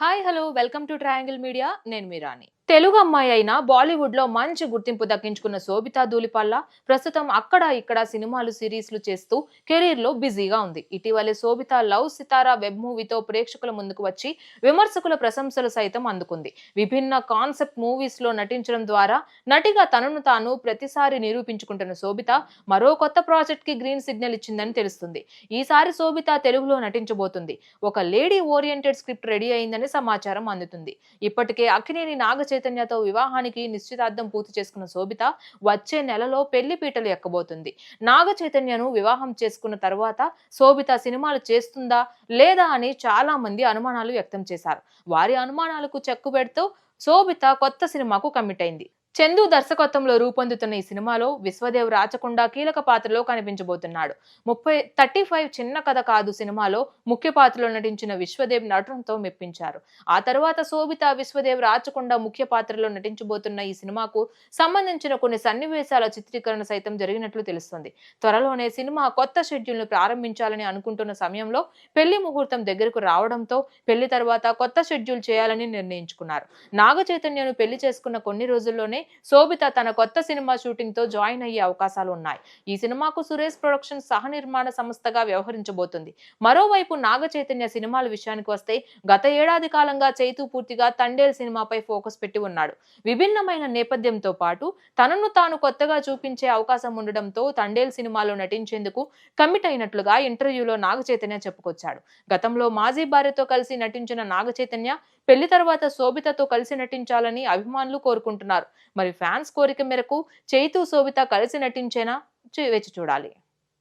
Hi hello welcome to triangle media నేను మీరాని తెలుగు అమ్మాయి అయిన బాలీవుడ్లో మంచి గుర్తింపు దక్కించుకున్న శోభితా ధూలిపల్ల ప్రస్తుతం అక్కడ ఇక్కడ సినిమాలు సిరీస్లు చేస్తూ కెరీర్లో బిజీగా ఉంది. ఇటీవలే శోభిత లవ్ సితారా వెబ్ మూవీతో ప్రేక్షకుల ముందుకు వచ్చి విమర్శకుల ప్రశంసలు సైతం అందుకుంది. విభిన్న కాన్సెప్ట్ మూవీస్లో నటించడం ద్వారా నటిగా తనను తాను ప్రతిసారి నిరూపించుకుంటున్న శోభిత మరో కొత్త ప్రాజెక్ట్కి గ్రీన్ సిగ్నల్ ఇచ్చిందని తెలుస్తుంది. ఈసారి శోభిత తెలుగులో నటించబోతుంది. ఒక లేడీ ఓరియంటెడ్ స్క్రిప్ట్ రెడీ అయిందని సమాచారం అందుతుంది. ఇప్పటికే అక్కినేని నాగ చైతన్యతో వివాహానికి నిశ్చితార్థం పూర్తి చేసుకున్న శోభిత వచ్చే నెలలో పెళ్ళి పీటలు ఎక్కబోతుంది. నాగ చైతన్యను వివాహం చేసుకున్న తర్వాత శోభిత సినిమాలు చేస్తుందా లేదా అని చాలా మంది అనుమానాలు వ్యక్తం చేశారు. వారి అనుమానాలకు చెక్కు పెడుతూ శోభిత కొత్త సినిమాకు కమిట్ అయింది. చందు దర్శకత్వంలో రూపొందుతున్న ఈ సినిమాలో విశ్వదేవ్ రాచకొండ కీలక పాత్రలో కనిపించబోతున్నాడు. ముప్పై థర్టీ ఫైవ్ చిన్న కథ కాదు సినిమాలో ముఖ్య పాత్రలో నటించిన విశ్వదేవ్ నటనతో మెప్పించారు. ఆ తర్వాత శోభిత విశ్వదేవ్ రాచకొండ ముఖ్య పాత్రలో నటించబోతున్న ఈ సినిమాకు సంబంధించిన కొన్ని సన్నివేశాల చిత్రీకరణ సైతం జరిగినట్లు తెలుస్తుంది. త్వరలోనే సినిమా కొత్త షెడ్యూల్ను ప్రారంభించాలని అనుకుంటున్న సమయంలో పెళ్ళి ముహూర్తం దగ్గరకు రావడంతో పెళ్ళి తర్వాత కొత్త షెడ్యూల్ చేయాలని నిర్ణయించుకున్నారు. నాగ చైతన్యను పెళ్ళి చేసుకున్న కొన్ని రోజుల్లోనే శోభిత తన కొత్త సినిమా షూటింగ్తో జాయిన్ అయ్యే అవకాశాలు ఉన్నాయి. ఈ సినిమాకు సురేష్ ప్రొడక్షన్ సహ నిర్మాణ సంస్థగా వ్యవహరించబోతుంది. మరోవైపు నాగ చైతన్య సినిమాల విషయానికి వస్తే గత ఏడాది కాలంగా చైతు పూర్తిగా తండేల్ సినిమాపై ఫోకస్ పెట్టి ఉన్నాడు. విభిన్నమైన నేపథ్యంతో పాటు తనను తాను కొత్తగా చూపించే అవకాశం ఉండడంతో తండేల్ సినిమాలో నటించేందుకు కమిట్ అయినట్లుగా ఇంటర్వ్యూలో నాగ చైతన్య చెప్పుకొచ్చాడు. గతంలో మాజీ భార్యతో కలిసి నటించిన నాగ చైతన్య పెళ్ళి తర్వాత శోభితతో కలిసి నటించాలని అభిమానులు కోరుకుంటున్నారు. మరి ఫ్యాన్స్ కోరిక మేరకు చైతూ శోభిత కలిసి నటించేనా వేచి చూడాలి.